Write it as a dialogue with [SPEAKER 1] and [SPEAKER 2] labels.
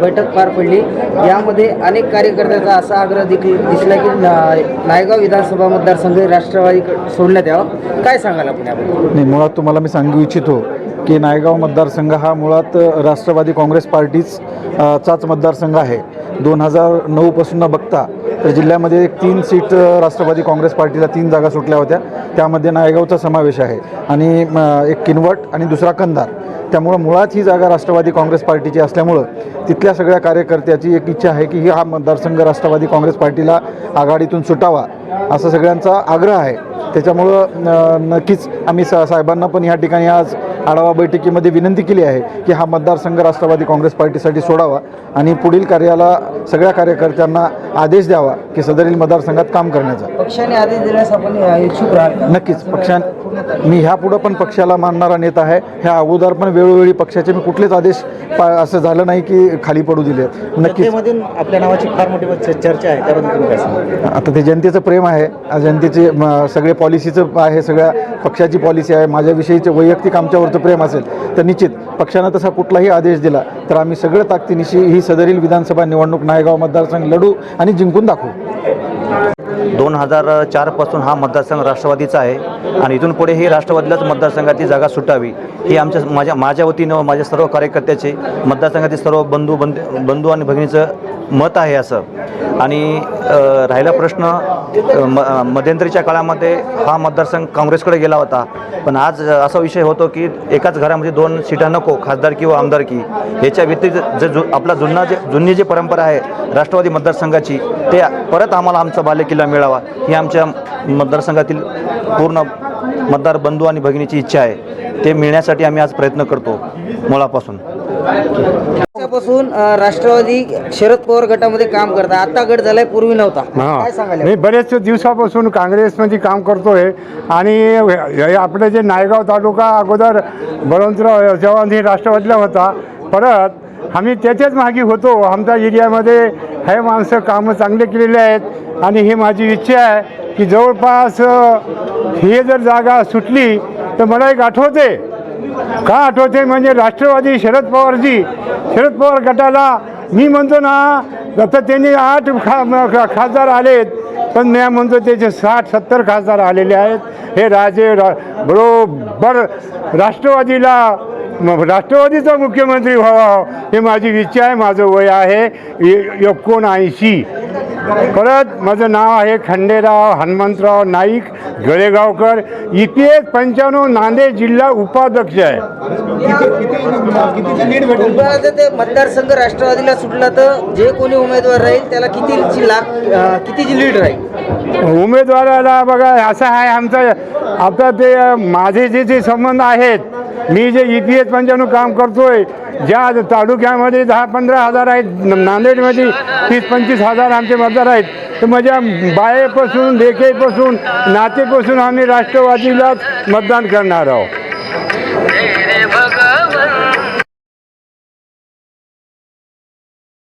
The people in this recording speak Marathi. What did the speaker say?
[SPEAKER 1] बैठक पार पडली. यामध्ये अनेक कार्यकर्त्याचा असा आग्रह देखील दिसला की नायगाव विधानसभा मतदारसंघ राष्ट्रवादी सोडण्यात यावा. काय सांगाल आपण
[SPEAKER 2] नाही मुळात तुम्हाला मी सांगू इच्छितो की नायगाव मतदारसंघ हा मुळात राष्ट्रवादी काँग्रेस पार्टीच चाच मतदारसंघ आहे. दोन हजार नऊपासून न बघता तर जिल्ह्यामध्ये एक तीन सीट राष्ट्रवादी काँग्रेस पार्टीला तीन जागा सुटल्या होत्या. त्यामध्ये नायगावचा समावेश आहे. आणि एक किनवट आणि दुसरा कंधार. त्यामुळं मुळात ही जागा राष्ट्रवादी काँग्रेस पार्टीची असल्यामुळं तिथल्या सगळ्या कार्यकर्त्याची एक इच्छा आहे की ही हा मतदारसंघ राष्ट्रवादी काँग्रेस पार्टीला आघाडीतून सुटावा असा सगळ्यांचा आग्रह आहे त्याच्यामुळं नक्कीच आम्ही सा साहेबांना पण या ठिकाणी आज आढावा बैठकीमध्ये विनंती केली आहे की हा मतदारसंघ राष्ट्रवादी काँग्रेस पार्टीसाठी सोडावा आणि पुढील कार्याला सगळ्या कार्यकर्त्यांना आदेश द्यावा की सदरील मतदारसंघात काम करण्याचा
[SPEAKER 1] पक्षाने आदेश दिल्यास आपण इच्छुक राहाल का?
[SPEAKER 2] नक्कीच पक्षां मी ह्या पुढं पण पक्षाला मानणारा नेता आहे. ह्या अगोदर पण वेळोवेळी पक्षाचे मी कुठलेच आदेश पा असं झालं नाही की खाली पडू दिले नक्कीच.
[SPEAKER 3] जनतेमधून आपल्या नावाची फार मोठी चर्चा आहे. त्याबद्दल तुम्ही काय सांगा
[SPEAKER 2] आता ते जनतेचं प्रेम आहे. जनतेचे म, सगळे पॉलिसीचं आहे सगळ्या पक्षाची पॉलिसी आहे. माझ्याविषयीचं वैयक्तिक आमच्यावरचं प्रेम असेल तर निश्चित पक्षानं तसा कुठलाही आदेश दिला तर आम्ही सगळं ताकदीनिशी ही सदरील विधानसभा निवडणूक नायगाव मतदारसंघ लढू आणि जिंकून दाखवू.
[SPEAKER 4] दोन हजार चारपासून हा मतदारसंघ राष्ट्रवादीचा आहे आणि इथून पुढे ही राष्ट्रवादीलाच मतदारसंघाची जागा सुटावी ही आमच्या माझ्या माझ्या वतीनं माझ्या सर्व कार्यकर्त्याचे मतदारसंघातील सर्व बंधू बंध बंधू आणि भगिनीचं मत आहे असं. आणि राहिला प्रश्न म मध्यंतरीच्या काळामध्ये हा मतदारसंघ काँग्रेसकडे गेला होता. पण आज असा विषय होतो की एकाच घरामध्ये दोन सीटा नको खासदार किंवा आमदारकी याच्या व्यतिरिक्त जे जु आपला जुना जे जुनी जी परंपरा आहे राष्ट्रवादी मतदारसंघाची ते परत आम्हाला आमचा बालेकिल्ला मिळावा ही आमच्या मतदारसंघातील पूर्ण मतदार बंधू आणि भगिनीची इच्छा आहे. ते मिळण्यासाठी आम्ही आज प्रयत्न करतो मुळापासून.
[SPEAKER 1] अ, राष्ट्रवादी शरद पवार गटामध्ये काम करता आता गट झालाय पूर्वी नव्हता. काय
[SPEAKER 5] मी बरेच दिवसापासून काँग्रेसमध्ये काम करतोय आणि हे आपलं जे नायगाव तालुका अगोदर बळवंतराव चव्हाण हे राष्ट्रवादीला होता. परत आम्ही त्याच्याच मागे होतो. आमच्या एरियामध्ये हे माणसं कामं चांगले केलेले आहेत आणि ही माझी इच्छा आहे की जवळपास ही जर जागा सुटली तर मला एक आठवते का आठवते म्हणजे राष्ट्रवादी शरद पवारजी शरद पवार गटाला मी म्हणतो ना आता त्यांनी आठ खा खासदार आलेत पण मी म्हणतो त्याचे साठ सत्तर खासदार आलेले आहेत. हे राजे रा बरोबर राष्ट्रवादीला राष्ट्रवादीचा मुख्यमंत्री व्हावा हे माझी इच्छा आहे माझं वय आहे. ए- एकोणऐंशी. परत माझं नाव आहे खंडेराव हनुमंतराव नाईक गळेगावकर एस पंच्याण्णव नांदेड जिल्हा उपाध्यक्ष आहे.
[SPEAKER 1] मतदारसंघ राष्ट्रवादीला सुटला तर जे कोणी उमेदवार राहील त्याला कितीची लाख कितीची लीड राहील?
[SPEAKER 5] उमेदवाराला बघा असं आहे आमचं आता ते माझे जे जे संबंध आहेत मी जे ई पी एस पंच्याण्णव काम करतोय ज्या तालुक्यामध्ये दहा पंधरा हजार आहेत नांदेडमध्ये तीस पंचवीस हजार आमचे मतदार आहेत तर माझ्या बायेपासून लेखेपासून नातेपासून आम्ही राष्ट्रवादीलाच मतदान करणार आहोत.